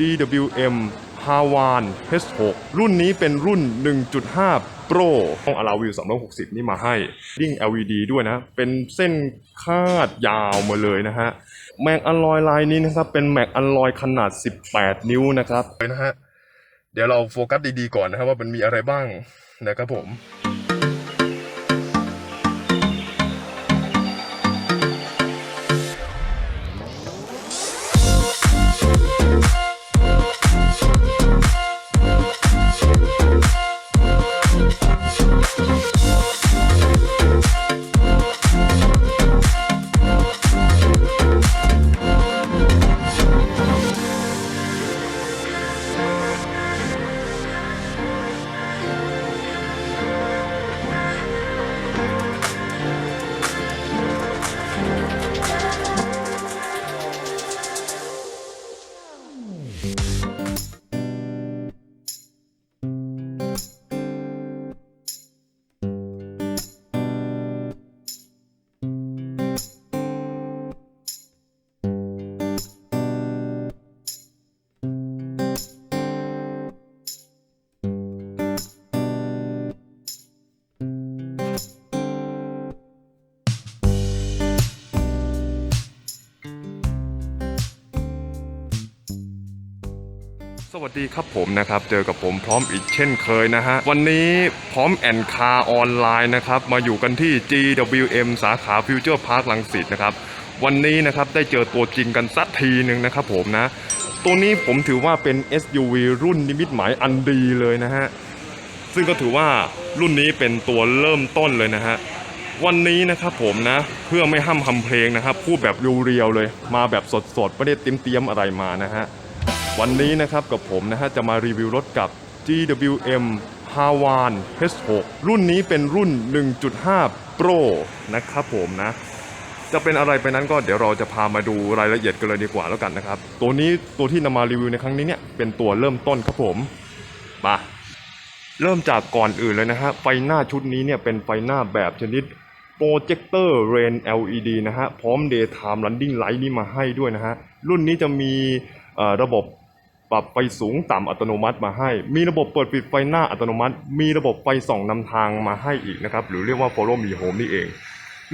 GWM h a w a n H6 รุ่นนี้เป็นรุ่น 1.5 Pro ต้องอาราวิว360 นี่มาให้ดิ้ง LED ด้วยนะ เป็นเส้นคาดยาวมาเลยนะฮะ แม็กอลลอยลายนี้นะครับ เป็นแม็กอลลอยขนาด 18 นิ้วนะครับเลยนะฮะ เดี๋ยวเราโฟกัสดีๆก่อนนะครับว่ามันมีอะไรบ้างนะครับผม 心。 สวัสดีครับผมนะครับ เจอกับผมพร้อมอีกเช่นเคยนะฮะ วันนี้พร้อมแอนคาออนไลน์นะครับ มาอยู่กันที่ GWM สาขาฟิวเจอร์พาร์คลังสิตนะครับ วันนี้นะครับได้เจอตัวจริงกันสักทีหนึ่งนะครับผมนะ ตัวนี้ผมถือว่าเป็น SUV รุ่นนิมิตหมายอันดีเลยนะฮะ ซึ่งก็ถือว่ารุ่นนี้เป็นตัวเริ่มต้นเลยนะฮะ วันนี้นะครับผมนะ เพื่อไม่ห้ำคำเพลงนะครับพูดแบบเรียวๆเลย มาแบบสดๆไม่ได้เตรียมๆอะไรมานะฮะ วันนี้นะครับกับผมนะฮะจะมารีวิวรถกับ GWM h a w a n H6 รุ่นนี้เป็นรุ่น 1.5 Pro นะครับผมนะ จะเป็นอะไรไปนั้นก็เดี๋ยวเราจะพามาดูรายละเอียดกันเลยดีกว่าแล้วกันนะครับ ตัวนี้ตัวที่นำมารีวิวในครั้งนี้เนี่ยเป็นตัวเริ่มต้นครับผมมาเริ่มจากก่อนอื่นเลยนะฮะไฟหน้าชุดนี้เนี่ยเป็นไฟหน้าแบบชนิด Projector Rain LED นะฮะ พร้อม Daytime Running Light นี่มาให้ด้วยนะฮะ รุ่นนี้จะมีระบบ ปรับไฟสูงต่ำอัตโนมัติมาให้ มีระบบเปิดปิดไฟหน้าอัตโนมัติ มีระบบไฟส่องนำทางมาให้อีกนะครับ หรือเรียกว่า Follow Me Home นี่เอง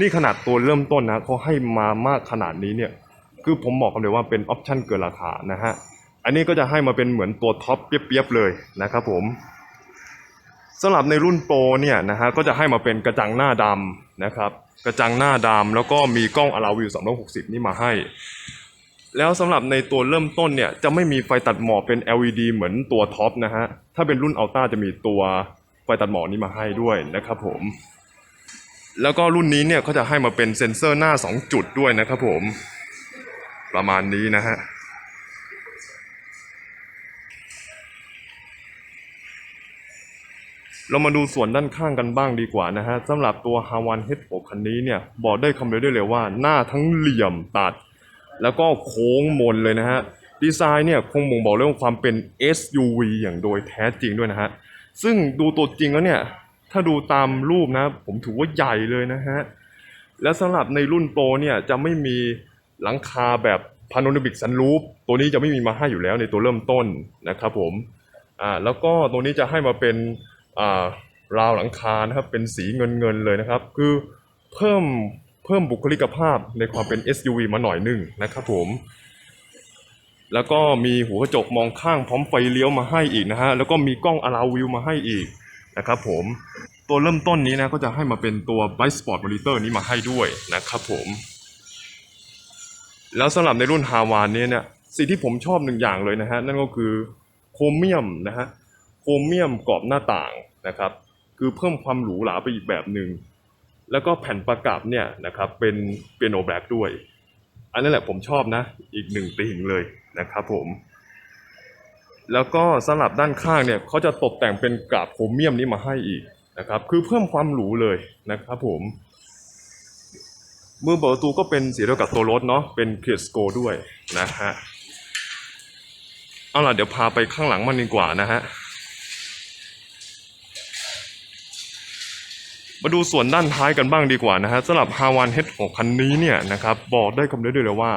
นี่ขนาดตัวเริ่มต้นนะเขาให้มามากขนาดนี้เนี่ย คือผมบอกกันเลยว่าเป็นออปชั่นเกินราคานะฮะ อันนี้ก็จะให้มาเป็นเหมือนตัวท็อปเปียบๆเลยนะครับผมสำหรับในรุ่นโปรเนี่ยนะฮะก็จะให้มาเป็นกระจังหน้าดำนะครับ กระจังหน้าดำแล้วก็มีกล้องอลาวิว360 นี่มาให้ แล้วสำหรับในตัวเริ่มต้นเนี่ยจะไม่มีไฟตัดหมอกเป็น LED เหมือนตัวท็อปนะฮะ ถ้าเป็นรุ่นอัลต้าจะมีตัวไฟตัดหมอกนี้มาให้ด้วยนะครับผม แล้วก็รุ่นนี้เนี่ยเขาจะให้มาเป็นเซ็นเซอร์หน้า 2 จุดด้วยนะครับผม ประมาณนี้นะฮะเรามาดูส่วนด้านข้างกันบ้างดีกว่านะฮะสำหรับตัว h a w a n H6 คันนี้เนี่ย บอกได้คำเดียวได้เลยว่า หน้าทั้งเหลี่ยมตัด แล้วก็โค้งมนเลยนะฮะ ดีไซน์เนี่ยคงบ่งบอกเรื่องความเป็น SUV อย่างโดยแท้จริงด้วยนะฮะ ซึ่งดูตัวจริงแล้วเนี่ย ถ้าดูตามรูปนะ ผมถือว่าใหญ่เลยนะฮะ และสำหรับในรุ่นโปรเนี่ยจะไม่มีหลังคาแบบพาโนรามิกซันรูฟตัวนี้จะไม่มีมาให้อยู่แล้วในตัวเริ่มต้นนะครับผม อ่าแล้วก็ตัวนี้จะให้มาเป็นอ่าราวหลังคานะครับเป็นสีเงินเงินเลยนะครับ คือเพิ่ม เพิ่มบุคลิกภาพในความเป็น SUV มาหน่อยหนึ่งนะครับผม แล้วก็มีหัวกระจกมองข้างพร้อมไฟเลี้ยวมาให้อีกนะฮะ แล้วก็มีกล้องอลาวิวมาให้อีกนะครับผม ตัวเริ่มต้นนี้นะก็จะให้มาเป็นตัว Bright Spot Monitor นี้มาให้ด้วยนะครับผม แล้วสำหรับในรุ่นฮาวานนี้เนี่ย สิ่งที่ผมชอบหนึ่งอย่างเลยนะฮะ นั่นก็คือโครเมียมนะฮะ โครเมียมกรอบหน้าต่างนะครับ คือเพิ่มความหรูหราไปอีกแบบหนึ่ง แล้วก็แผ่นประกับเนี่ยนะครับเป็นเปียโนแบล็กด้วย อันนั้นแหละผมชอบนะ อีกหนึ่งติ่งเลยนะครับผม แล้วก็สำหรับด้านข้างเนี่ยเขาจะตกแต่งเป็นกราบโครเมียมนี้มาให้อีกนะครับ คือเพิ่มความหรูเลยนะครับผมมือเปิดประตูก็เป็นสีเดียวกับตัวรถเนาะเป็นเพียสโกด้วยนะฮะเอาล่ะเดี๋ยวพาไปข้างหลังมันดีกว่านะฮะ มาดูส่วนด้านท้ายกันบ้างดีกว่านะฮะสำหรับ h a w a n H6 คันนี้เนี่ยนะครับบอกได้คำเดียวเลยว่า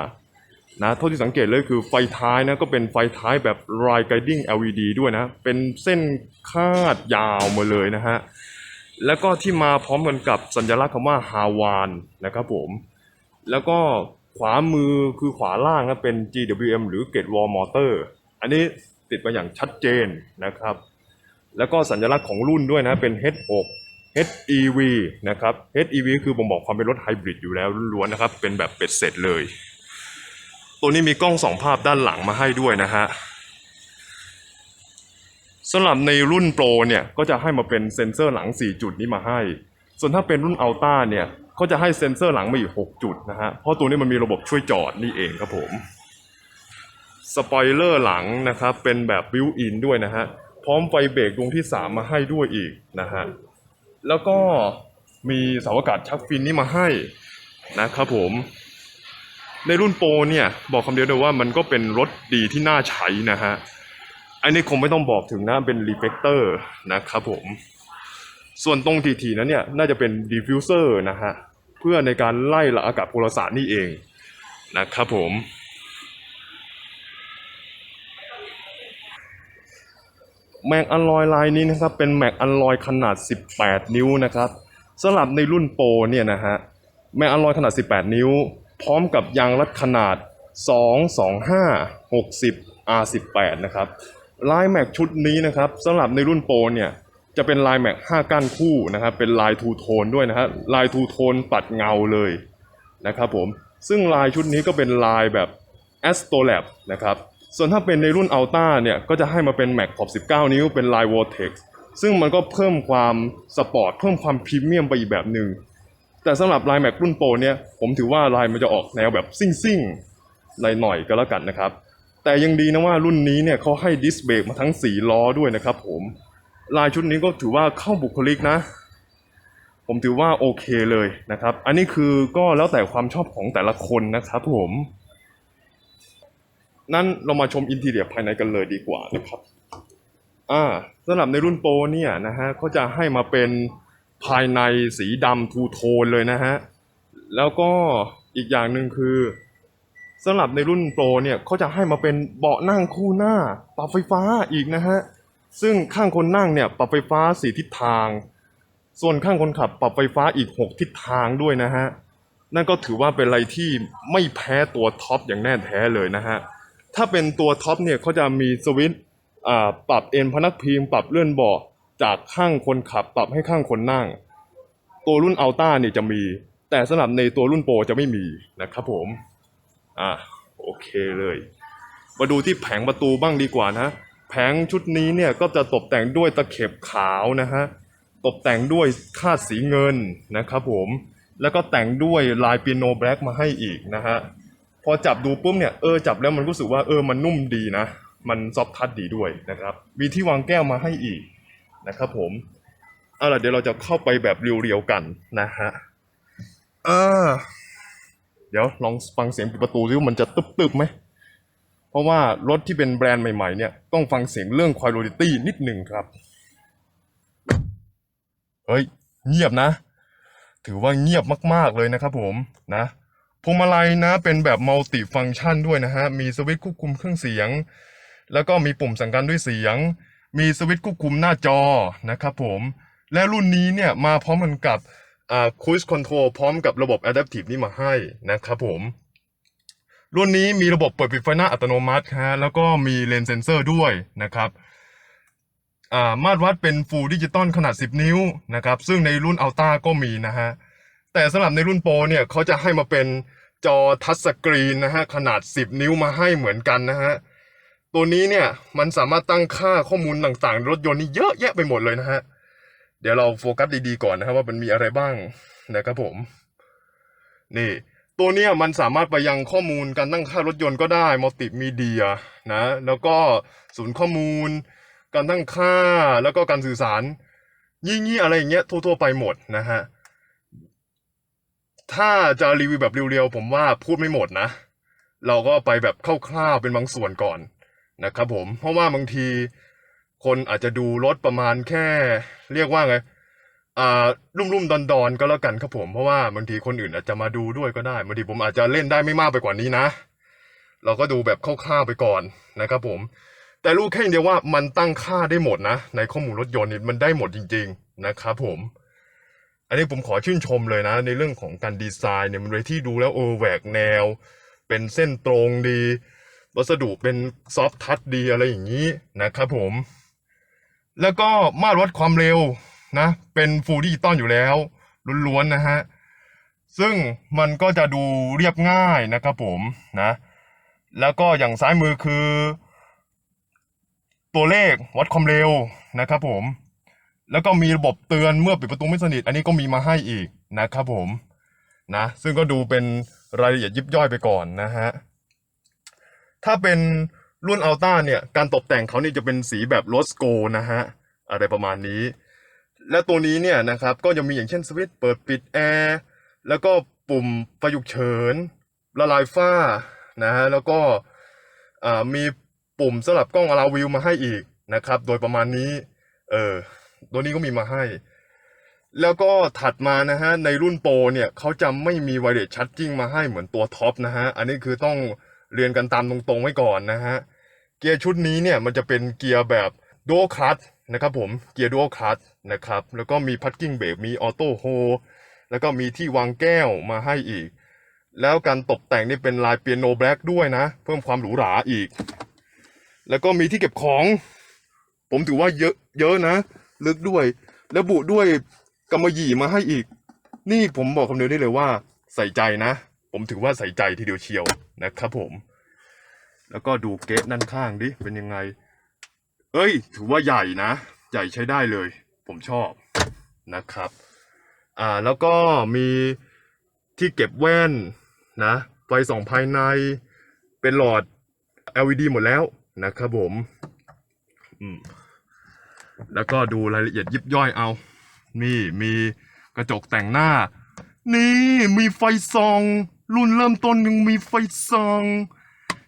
นะเท่าที่สังเกตเลยคือไฟท้ายนะก็เป็นไฟท้ายแบบ Line Guiding LED ด้วยนะ เป็นเส้นคาดยาวมาเลยนะฮะ แล้วก็ที่มาพร้อมกันกับสัญลักษณ์คำว่าฮาวานนะครับผม แล้วก็ขวามือคือขวาล่างนะเป็น GWM หรือ Gate Wall Motor อันนี้ติดมาอย่างชัดเจนนะครับ แล้วก็สัญลักษณ์ของรุ่นด้วยนะเป็น H6 HEV นะครับ HEV คือบ่งบอกความเป็นรถไฮบริดอยู่แล้วล้วนๆนะครับ เป็นแบบเป็ดเสร็จเลย ตัวนี้มีกล้องสองภาพด้านหลังมาให้ด้วยนะฮะสำหรับในรุ่นโปรเนี่ย ก็จะให้มาเป็นเซ็นเซอร์หลัง 4 จุดนี้มาให้ ส่วนถ้าเป็นรุ่นอัลต้าเนี่ย ก็จะให้เซ็นเซอร์หลังมาอีก 6 จุดนะฮะ เพราะตัวนี้มันมีระบบช่วยจอดนี่เองครับผม สปอยเลอร์หลังนะครับ เป็นแบบบิวอินด้วยนะฮะ พร้อมไฟเบรกดวงที่ 3 มาให้ด้วยอีกนะฮะ แล้วก็มีเสาอากาศชักฟินนี่มาให้นะครับผมในรุ่นโปรเนี่ย บอกคำเดียวเลยว่ามันก็เป็นรถดีที่น่าใช้นะฮะ อันนี้คงไม่ต้องบอกถึงนะเป็นรีเฟกเตอร์นะครับผม ส่วนตรงทีๆนั้นเนี่ย น่าจะเป็นดิฟิวเซอร์นะฮะ เพื่อในการไล่ระอากาศพลศาสตร์นี่เองนะครับผม แมกอลลอยลายนี้นะครับเป็นแมกอลลอยขนาด 18 นิ้วนะครับสำหรับในรุ่นโปรเนี่ยนะฮะแมกอลลอยขนาด 18 นิ้ว พร้อมกับยางรัดขนาด 225 60 R18 นะครับลายแม็กชุดนี้นะครับสำหรับในรุ่นโปรเนี่ยจะเป็นลายแม็ก5ก้านคู่นะครับเป็นลายทูโทนด้วยนะฮะลายทูโทนปัดเงาเลยนะครับผมซึ่งลายชุดนี้ก็เป็นลายแบบ a s t o l a b นะครับ ส่วนถ้าเป็นในรุ่น Alta เนี่ย ก็จะให้มาเป็น Mac ขอบ 19 นิ้ว เป็นลาย Vortex ซึ่งมันก็เพิ่มความสปอร์ต เพิ่มความพรีเมียมไปอีกแบบหนึ่ง แต่สำหรับลาย Mac รุ่นโปรเนี่ย ผมถือว่าลายมันจะออกแนวแบบซิ่งๆหน่อยๆก็แล้วกันนะครับ แต่ยังดีนะว่ารุ่นนี้เนี่ยเขาให้ดิสเบรกมาทั้ง 4 ล้อด้วยนะครับผม ลายชุดนี้ก็ถือว่าเข้าบุคลิกนะ ผมถือว่าโอเคเลยนะครับ อันนี้คือก็แล้วแต่ความชอบของแต่ละคนนะครับผม นั่นเรามาชมอินทีเรียภายในกันเลยดีกว่านะครับอ่าสำหรับในรุ่นโปรเนี่ยนะฮะเขาจะให้มาเป็นภายในสีดำทูโทนเลยนะฮะ แล้วก็อีกอย่างหนึ่งคือสำหรับในรุ่นโปรเนี่ยเขาจะให้มาเป็นเบาะนั่งคู่หน้า ปรับไฟฟ้าอีกนะฮะ ซึ่งข้างคนนั่งเนี่ยปรับไฟฟ้าสี่ทิศทาง ส่วนข้างคนขับปรับไฟฟ้าอีก 6 ทิศทางด้วยนะฮะ นั่นก็ถือว่าเป็นอะไรที่ไม่แพ้ตัวท็อปอย่างแน่แท้เลยนะฮะ ถ้าเป็นตัวท็อปเนี่ยเขาจะมีสวิตช์อ่าปรับเอ็นพนักพิงปรับเลื่อนเบาะจากข้างคนขับปรับให้ข้างคนนั่ง ตัวรุ่นอัลต้าเนี่ยจะมี แต่สำหรับในตัวรุ่นโปรจะไม่มีนะครับผมอ่าโอเคเลย มาดูที่แผงประตูบ้างดีกว่านะแผงชุดนี้เนี่ยก็จะตกแต่งด้วยตะเข็บขาวนะฮะตกแต่งด้วยคาดสีเงินนะครับผมแล้วก็แต่งด้วยลายเปียโนแบล็กมาให้อีกนะฮะ พอจับดูปุ๊บเนี่ยเออจับแล้วมันรู้สึกว่าเออมันนุ่มดีนะ มันซอฟทัชดีด้วยนะครับ มีที่วางแก้วมาให้อีกนะครับผมเอาล่ะเดี๋ยวเราจะเข้าไปแบบเรียวๆกันนะฮะอ่าเดี๋ยวลองฟังเสียงปิดประตูซิว่ามันจะตึบๆไหมเพราะว่ารถที่เป็นแบรนด์ใหม่ๆเนี่ยต้องฟังเสียงเรื่อง quality นิดหนึ่งครับ เฮ้ย เงียบนะ ถือว่าเงียบมากๆเลยนะครับผมนะ พวงมาลัยนะเป็นแบบมัลติฟัง c t ชันด้วยนะฮะ มีสวิตช์ควบคุมเครื่องเสียง แล้วก็มีปุ่มสั่งการด้วยเสียง มีสวิตช์ควบคุมหน้าจอนะครับผม และรุ่นนี้เนี่ยมาพร้อมกันกับอ่า cruise control พร้อมกับระบบ adaptive นี่มาให้นะครับผม รุ่นนี้มีระบบเปิดปิดไฟหน้าอัตโนมัติฮะแล้วก็มีเลนส์เซนเซอร์ด้วยนะครับอ่ามาตรวัดเป็น Full ดิจิตอลขนาด 10 นิ้วนะครับ ซึ่งในรุ่น Ultra ก็มีนะฮะ แต่สำหรับในรุ่นโปรเนี่ยเขาจะให้มาเป็นจอทัชสกรีนนะฮะขนาด 10 นิ้วมาให้เหมือนกันนะฮะตัวนี้เนี่ยมันสามารถตั้งค่าข้อมูลต่างๆ รถยนต์นี่เยอะแยะไปหมดเลยนะฮะเดี๋ยวเราโฟกัสดีๆก่อนนะครับว่ามันมีอะไรบ้างนะครับผม นี่ตัวเนี้ยมันสามารถไปยังข้อมูลการตั้งค่ารถยนต์ก็ได้มัลติมีเดียนะแล้วก็ศูนย์ข้อมูล การตั้งค่าแล้วก็การสื่อสาร ยี่ๆอะไรอย่างเงี้ยทั่วๆไปหมดนะฮะ ถ้าจะรีวิวแบบเรียวๆผมว่าพูดไม่หมดนะ เราก็ไปแบบคร่าวๆเป็นบางส่วนก่อนนะครับผม เพราะว่าบางทีคนอาจจะดูรถประมาณแค่ เรียกว่าไงอ่ารุ่มๆดอนๆก็แล้วกันครับผม เพราะว่าบางทีคนอื่นอาจจะมาดูด้วยก็ได้บางทีผมอาจจะเล่นได้ไม่มากไปกว่านี้นะ เราก็ดูแบบคร่าวๆไปก่อนนะครับผม แต่รู้แค่เดียวว่ามันตั้งค่าได้หมดนะ ในข้อมูลรถยนต์นี่มันได้หมดจริง ๆ นะครับผม อันนี้ผมขอชื่นชมเลยนะ ในเรื่องของการดีไซน์เนี่ยมันเลยที่ดูแล้วเออแหวกแนว เป็นเส้นตรงดี วัสดุเป็นซอฟทัชดีอะไรอย่างนี้นะครับผม แล้วก็มาตรวัดความเร็วนะ เป็นฟูลดิจิตอลอยู่แล้วล้วนๆนะฮะ ซึ่งมันก็จะดูเรียบง่ายนะครับผมนะ แล้วก็อย่างซ้ายมือคือ ตัวเลขวัดความเร็วนะครับผม แล้วก็มีระบบเตือนเมื่อปิดประตูไม่สนิท อันนี้ก็มีมาให้อีกนะครับผมนะซึ่งก็ดูเป็นรายละเอียดยิบย่อยไปก่อนนะฮะถ้าเป็นรุ่นอัลต้าเนี่ยการตกแต่งเขานี่จะเป็นสีแบบโรสโกนะฮะอะไรประมาณนี้ และตัวนี้เนี่ยนะครับก็จะมีอย่างเช่นสวิตช์เปิดปิดแอร์แล้วก็ปุ่มไฟฉุกเฉินละลายฝ้านะฮะแล้วก็มีปุ่มสลับกล้องอลาวิวมาให้อีกนะครับ โดยประมาณนี้ เออ ตัวนี้ก็มีมาให้ แล้วก็ถัดมานะฮะในรุ่นโปรเนี่ยเขาจะไม่มีไวเลสชัดจิ้งมาให้เหมือนตัวท็อปนะฮะ อันนี้คือต้องเรียนกันตามตรงๆไว้ก่อนนะฮะ เกียร์ชุดนี้เนี่ยมันจะเป็นเกียร์แบบดู a l คลัตนะครับผมเกียร์ดู a l คลัตนะครับแล้วก็มีพั d กิ้งเบรกมีออโต้โฮแล้วก็มีที่วางแก้วมาให้อีก แล้วการตกแต่งนี่เป็นลายเปียโนแบล็กด้วยนะ เพิ่มความหรูหราอีก แล้วก็มีที่เก็บของ ผมถือว่าเยอะเยอะนะ ลึกด้วย แล้วบุด้วยกำมะหยี่มาให้อีก นี่ผมบอกคำเดียวได้เลยว่า ใส่ใจนะ ผมถือว่าใส่ใจทีเดียวเชียวนะครับผม แล้วก็ดูเกตด้านข้างดิ เป็นยังไง เอ้ย ถือว่าใหญ่นะ ใหญ่ใช้ได้เลย ผมชอบนะครับ อ่าแล้วก็มีที่เก็บแว่นนะไฟส่องภายในเป็นหลอด LED หมดแล้วนะครับผม อืม แล้วก็ดูรายละเอียดยิบย่อยเอา นี่มีกระจกแต่งหน้า นี่มีไฟส่อง รุ่นเริ่มต้นยังมีไฟส่อง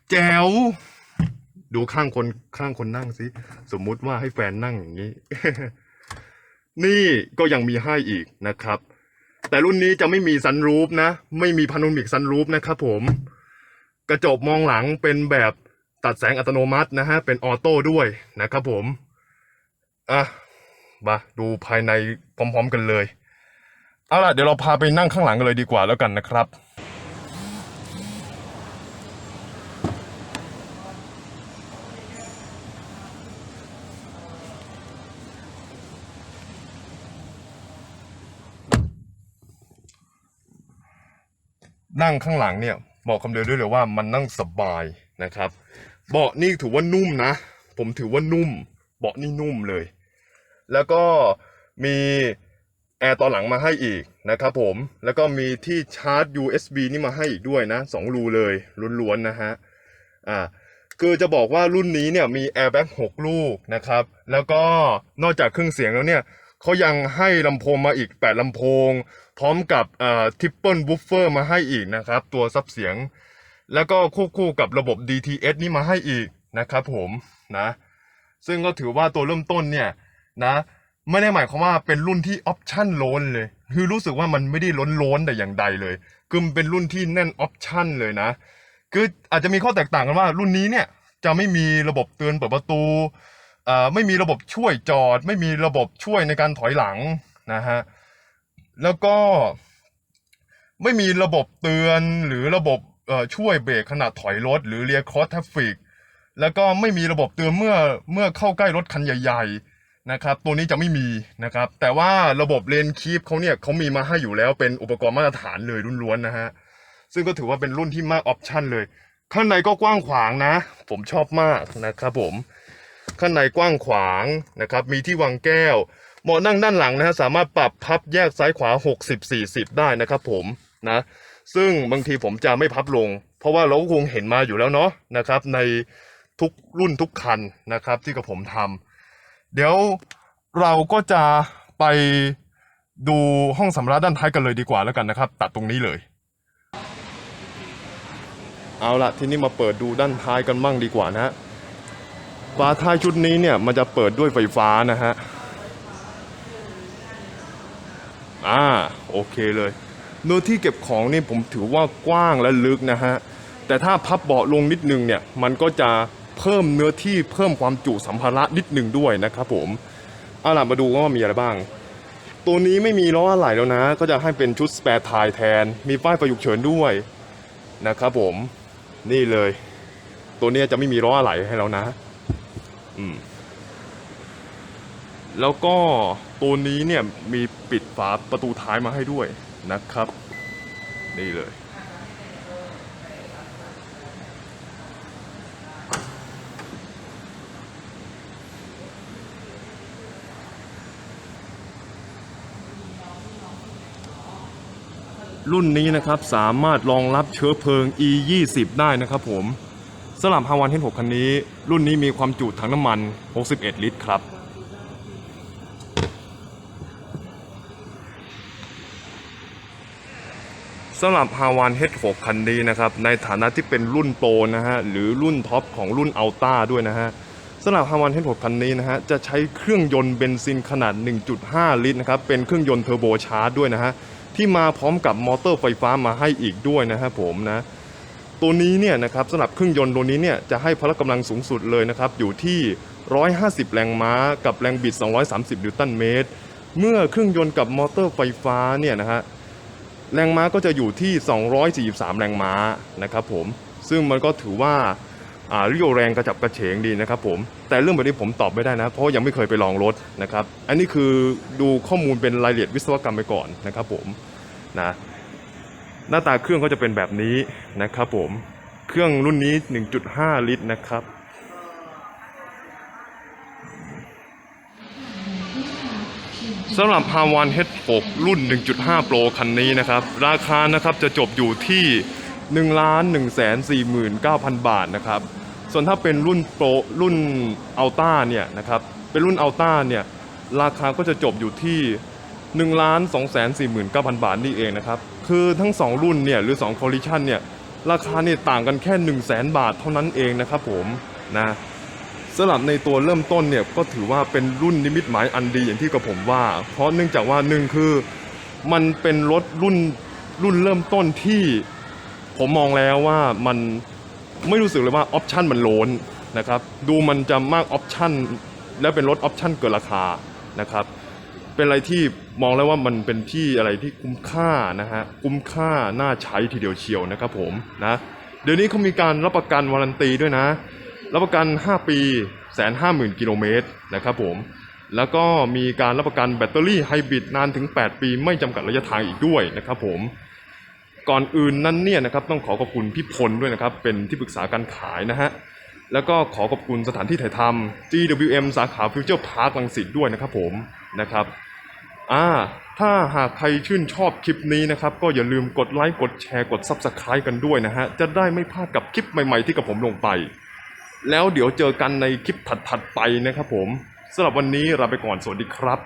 แจ๋ว ดูข้างคนข้างคนนั่งสิ สมมุติว่าให้แฟนนั่งอย่างนี้ นี่ก็ยังมีให้อีกนะครับ แต่รุ่นนี้จะไม่มีซันรูฟนะ ไม่มีพาโนมิกซันรูฟนะครับผม กระจกมองหลังเป็นแบบตัดแสงอัตโนมัตินะฮะ เป็นออโต้ด้วยนะครับผม อะมาดูภายในพร้อม ๆ กันเลย เอาล่ะ เดี๋ยวเราพาไปนั่งข้างหลังกันเลยดีกว่าแล้วกันนะครับนั่งข้างหลังเนี่ยบอกคำเดียวด้วยเลยว่ามันนั่งสบายนะครับ เบาะนี่ถือว่านุ่มนะ ผมถือว่านุ่ม เบาะนี่นุ่มเลย แล้วก็มีแอร์ตอนหลังมาให้อีกนะครับผม แล้วก็มีที่ชาร์จ USB นี่มาให้อีกด้วยนะสองรูเลยล้วนๆนะฮะ อ่า คือจะบอกว่ารุ่นนี้เนี่ยมีแอร์แบ็ก6ลูกนะครับ แล้วก็นอกจากเครื่องเสียงแล้วเนี่ยเขายังให้ลำโพงมาอีก 8ลำโพง พร้อมกับอ่อทิปเปิลบูฟเฟอร์มาให้อีกนะครับ ตัวซับเสียง แล้วก็ควบคู่กับระบบ DTS นี่มาให้อีกนะครับผมนะ ซึ่งก็ถือว่าตัวเริ่มต้นเนี่ย นะไม่ได้หมายความว่าเป็นรุ่นที่ออปชั่นล้นเลย คือรู้สึกว่ามันไม่ได้ล้นล้นแต่อย่างใดเลยคือมันเป็นรุ่นที่แน่นออปชั่นเลยนะ คืออาจจะมีข้อแตกต่างกันว่ารุ่นนี้เนี่ยจะไม่มีระบบเตือนเปิดประตูไม่มีระบบช่วยจอด ไม่มีระบบช่วยในการถอยหลังนะฮะแล้วก็ไม่มีระบบเตือนหรือระบบช่วยเบรกขณะถอยรถ หรือเรียคอร์ทฟฟิกแล้วก็ไม่มีระบบเตือนเมื่อเมื่อเข้าใกล้รถคันใหญ่ ๆ นะครับตัวนี้จะไม่มีนะครับ แต่ว่าระบบเลนคีปเขาเนี่ยเขามีมาให้อยู่แล้วเป็นอุปกรณ์มาตรฐานเลยรุ่นล้วนๆนะฮะซึ่งก็ถือว่าเป็นรุ่นที่มากออปชั่นเลย ข้างในก็กว้างขวางนะ ผมชอบมากนะครับผม ข้างในกว้างขวางนะครับ มีที่วางแก้วเหมาะนั่งด้านหลังนะฮะสามารถปรับพับแยกซ้ายขวา 60 40 ได้นะครับผมนะซึ่งบางทีผมจะไม่พับลง เพราะว่าเราก็คงเห็นมาอยู่แล้วเนาะนะครับในทุกรุ่นทุกคันนะครับที่กับผมทำ เดี๋ยวเราก็จะไปดูห้องสำรับด้านท้ายกันเลยดีกว่าแล้วกันนะครับ ตัดตรงนี้เลย เอาละทีนี้มาเปิดดูด้านท้ายกันบ้างดีกว่านะฮะฝาท้ายชุดนี้เนี่ยมันจะเปิดด้วยไฟฟ้านะฮะอ่าโอเคเลยเนื้อที่เก็บของนี่ผมถือว่ากว้างและลึกนะฮะแแต่ถ้าพับเบาะลงนิดนึงเนี่ยมันก็จะ เพิ่มเนื้อที่เพิ่มความจุสัมภาระนิดหนึ่งด้วยนะครับผมเอาล่ะมาดูว่ามีอะไรบ้าง ตัวนี้ไม่มีล้ออะไหล่แล้วนะ ก็จะให้เป็นชุดสเปรทายแทน มีป้ายประยุกเฉินด้วยนะครับผมนี่เลย ตัวนี้จะไม่มีล้ออะไหล่ให้แล้วนะอืมแล้วก็ตัวนี้เนี่ยมีปิดฝาประตูท้ายมาให้ด้วยนะครับ นี่เลย รุ่นนี้นะครับสามารถรองรับเชื้อเพลิง E 2 0 ได้นะครับผมสำหรับฮาวันเทน6คันนี้ รุ่นนี้มีความจุถังน้ำมัน 61 ลิตรครับ สำหรับ h a w a n H6 คันนี้นะครับ ในฐานะที่เป็นรุ่นโปรนะฮะ หรือรุ่นท็อปของรุ่นอัลต้าด้วยนะฮะสำหรับ h a w a n H6 คันนี้นะฮะ จะใช้เครื่องยนต์เบนซินขนาด 1.5 ลิตรนะครับ เป็นเครื่องยนต์เทอร์โบชาร์จด้วยนะฮะ ที่มาพร้อมกับมอเตอร์ไฟฟ้ามาให้อีกด้วยนะฮะผมนะตัวนี้เนี่ยนะครับสำหรับเครื่องยนต์ตัวนี้เนี่ยจะให้พละกำลังสูงสุดเลยนะครับอยู่ที่ 150 แรงม้า กับแรงบิด 230 นิวตันเมตร เมื่อเครื่องยนต์กับมอเตอร์ไฟฟ้าเนี่ยนะฮะแรงม้าก็จะอยู่ที่ 243 แรงม้านะครับผมซึ่งมันก็ถือว่าอ่าเรียวแรงกระจับกระเฉงดีนะครับผม แต่เรื่องแบบนี้ผมตอบไม่ได้นะ เพราะยังไม่เคยไปลองรถนะครับ อันนี้คือดูข้อมูลเป็นรายละเอียดวิศวกรรมไปก่อนนะครับผมนะหน้าตาเครื่องก็จะเป็นแบบนี้นะครับผมเครื่องรุ่นนี้ 1.5 ลิตรนะครับสำหรับ h a w a n H6 รุ่น 1.5 Pro คันนี้นะครับ ราคานะครับจะจบอยู่ที่ 1,149,000 บาทนะครับ ส่วนถ้าเป็นรุ่นโปรรุ่นอัลต้าเนี่ยนะครับเป็นรุ่นอัลต้าเนี่ยราคาก็จะจบอยู่ที่1ล้าน2 4 9 0 0 0บาทนี่เองนะครับคือทั้ง 2 รุ่นเนี่ยหรือ2 collision เนี่ยราคาเนี่ยต่างกันแค่ 1 0 0 0 0 0บาทเท่านั้นเองนะครับผมนะสำหรับในตัวเริ่มต้นเนี่ยก็ถือว่าเป็นรุ่นนิมิตหมายอันดีอย่างที่กับผมว่า เพราะเนื่องจากว่าหนึ่งคือมันเป็นรถรุ่นรุ่นเริ่มต้นที่ผมมองแล้วว่ามัน ไม่รู้สึกเลยว่าออปชันมันโลนนะครับดูมันจะมากออปชันและเป็นรถออปชันเกินราคานะครับเป็นอะไรที่มองแล้วว่ามันเป็นที่อะไรที่คุ้มค่านะฮะคุ้มค่าน่าใช้ทีเดียวเชียวนะครับผมนะเดี๋ยวนี้เขามีการรับประกันวารันตีด้วยนะรับประกัน 5 ปีแสนห้าหมื่นกิโลเมตรนะครับผมแล้วก็มีการรับประกันแบตเตอรี่ไฮบริดนานถึง 8 ปีไม่จำกัดระยะทางอีกด้วยนะครับผม ก่อนอื่นนั้นเนี่ยนะครับต้องขอขอบคุณพี่พลด้วยนะครับเป็นที่ปรึกษาการขายนะฮะแล้วก็ขอขอบคุณสถานที่ถ่ายทำ GWM สาขาฟิวเจอร์พาร์คลังสิตด้วยนะครับผมนะครับอ่าถ้าหากใครชื่นชอบคลิปนี้นะครับก็อย่าลืมกดไลค์กดแชร์กด Subscribe กันด้วยนะฮะจะได้ไม่พลาดกับคลิปใหม่ๆที่กับผมลงไป แล้วเดี๋ยวเจอกันในคลิปถัดๆไปนะครับผมสำหรับวันนี้ลาไปก่อนสวัสดีครับ